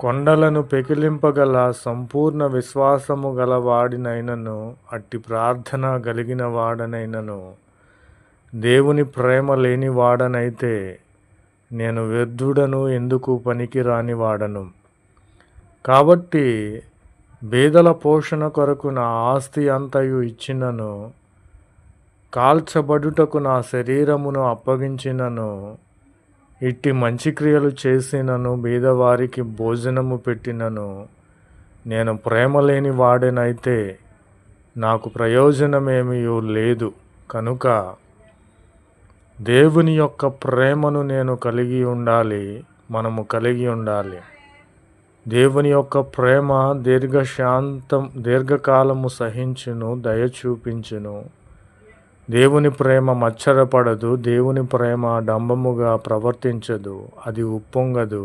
కొండలను పెకిలింపగల సంపూర్ణ విశ్వాసము గలవాడినైనను అట్టి ప్రార్థన కలిగిన వాడనైనను దేవుని ప్రేమ లేని వాడనైతే నేను వ్యర్థుడను ఎందుకు పనికిరాని వాడను కాబట్టి బేదల పోషణ కొరకు నా ఆస్తి అంతయు ఇచ్చినను కాల్చబడుటకు నా శరీరమును అప్పగించినను. ఇట్టి మంచి క్రియలు చేసినను బీదవారికి భోజనము పెట్టినను నేను ప్రేమ లేని వాడనైతే నాకు ప్రయోజనమేమియో లేదు. కనుక దేవుని యొక్క ప్రేమను నేను కలిగి ఉండాలి మనము కలిగి ఉండాలి. దేవుని యొక్క ప్రేమ దీర్ఘశాంతం దీర్ఘకాలము సహించును దయ చూపించును. దేవుని ప్రేమ మచ్చరపడదు దేవుని ప్రేమ డంబముగా ప్రవర్తించదు అది ఉప్పొంగదు.